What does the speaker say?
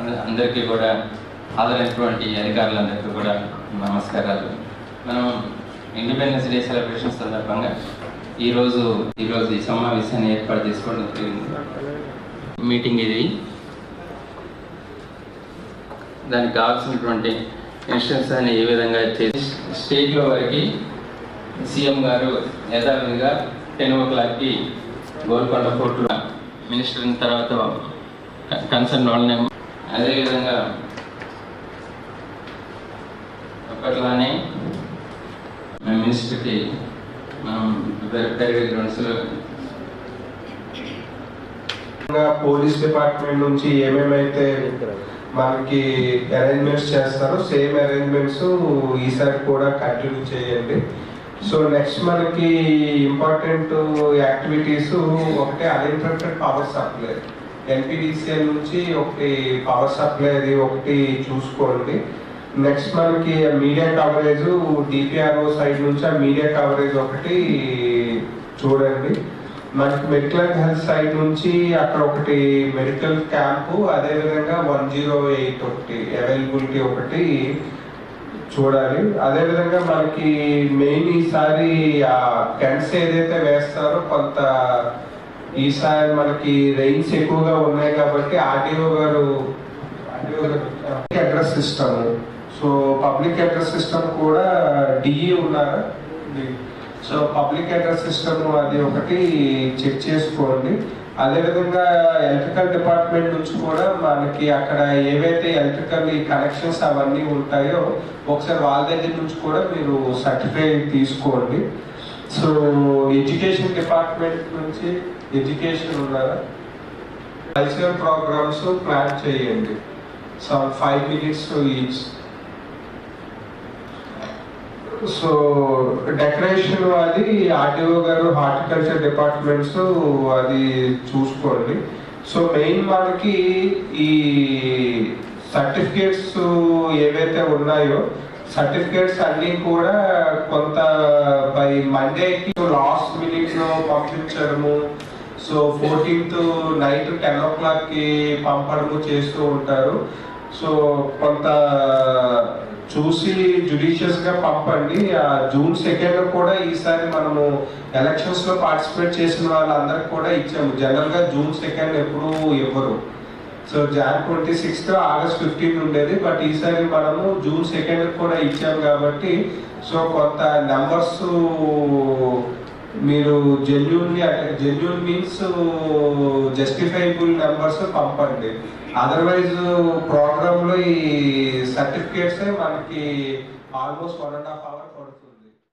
అందరికీ కూడా హాజరైనటువంటి అధికారులందరికీ కూడా నమస్కారాలు. మనం ఇండిపెండెన్స్ డే సెలబ్రేషన్ సందర్భంగా ఈరోజు ఈరోజు ఈ సమావేశాన్ని ఏర్పాటు చేసుకోవడం జరిగింది. మీటింగ్ ఇది. దానికి కావాల్సినటువంటి ఇన్స్ట్రక్షన్స్ అని ఏ విధంగా చేసి స్టేట్లో వరకు సీఎం గారు యథావిధిగా టెన్ ఓ క్లాక్కి గోల్కొండ కోర్టులో మినిస్టర్ తర్వాత కన్సర్న్ వాళ్ళని అదేవిధంగా అప్పట్లానే మన మినిస్టర్కి మనం పెరిగే గ్రౌండ్స్లో ఇంకా పోలీస్ డిపార్ట్మెంట్ నుంచి ఏమేమైతే మనకి అరేంజ్మెంట్స్ చేస్తారో సేమ్ అరేంజ్మెంట్స్ ఈసారి కూడా కంటిన్యూ చేయండి. సో నెక్స్ట్ మనకి ఇంపార్టెంట్ యాక్టివిటీస్ ఒకటి అన్ఇంటరప్టెడ్ పవర్ సప్లై ఎన్పిడిసిఎల్ నుంచి ఒకటి పవర్ సప్లై అది ఒకటి చూసుకోండి. నెక్స్ట్ మనకి మీడియా కవరేజ్ డిపిఆర్ఓ సైడ్ నుంచి ఆ మీడియా కవరేజ్ ఒకటి చూడండి. మనకి మెడికల్ హెల్త్ సైడ్ నుంచి అక్కడ ఒకటి మెడికల్ క్యాంపు అదేవిధంగా వన్ జీరో ఎయిట్ ఒకటి అవైలబిలిటీ ఒకటి చూడాలి. అదేవిధంగా మనకి మెయిన్ ఈసారి ఆ టెంట్స్ ఏదైతే వేస్తారో కొంత ఈసారి మనకి రైన్స్ ఎక్కువగా ఉన్నాయి కాబట్టి ఆర్టీఓ గారు address system so public address system కూడా డిఈ ఉన్నారా? సో పబ్లిక్ అడ్రస్ సిస్టమ్ అది ఒకటి చెక్ చేసుకోండి. అదేవిధంగా ఎలక్ట్రికల్ డిపార్ట్మెంట్ నుంచి కూడా మనకి అక్కడ ఏవైతే ఎలక్ట్రికల్ కనెక్షన్స్ అవన్నీ ఉంటాయో ఒకసారి వాళ్ళ దగ్గర నుంచి కూడా మీరు సర్టిఫై తీసుకోండి. సో ఎడ్యుకేషన్ డిపార్ట్మెంట్ నుంచి ఎడ్యుకేషన్ ఉన్నారా కల్చరల్ ప్రోగ్రామ్స్ ప్లాన్ చేయండి. So five minutes each so decoration అది ఆర్టీఓ గారు హార్టికల్చర్ డిపార్ట్మెంట్స్ అది చూసుకోండి. సో మెయిన్ మనకి ఈ సర్టిఫికేట్స్ ఏవైతే ఉన్నాయో సర్టిఫికేట్స్ అన్ని కూడా కొంత బై మండేకి లాస్ట్ మినిట్లో పంపించడము సో ఫోర్టీన్త్ నైట్ టెన్ ఓ క్లాక్కి పంపడము చేస్తూ ఉంటారు. సో కొంత చూసి జుడిషియస్గా పంపండి ఆ జూన్ సెకండ్ కూడా ఈసారి మనము ఎలక్షన్స్లో పార్టిసిపేట్ చేసిన వాళ్ళందరికి కూడా ఇచ్చాము. జనరల్గా జూన్ సెకండ్ ఎప్పుడు ఇవ్వరు. So June twenty sixth August fifteen ఉండేది. బట్ ఈసారి మనము జూన్ సెకండ్ కూడా ఇచ్చాము కాబట్టి సో కొంత నెంబర్స్ మీరు genuine genuine means justifiable numbers పంపండి. అదర్వైజ్ ప్రోగ్రామ్లో ఈ సర్టిఫికేట్స్ మనకి almost one and half hour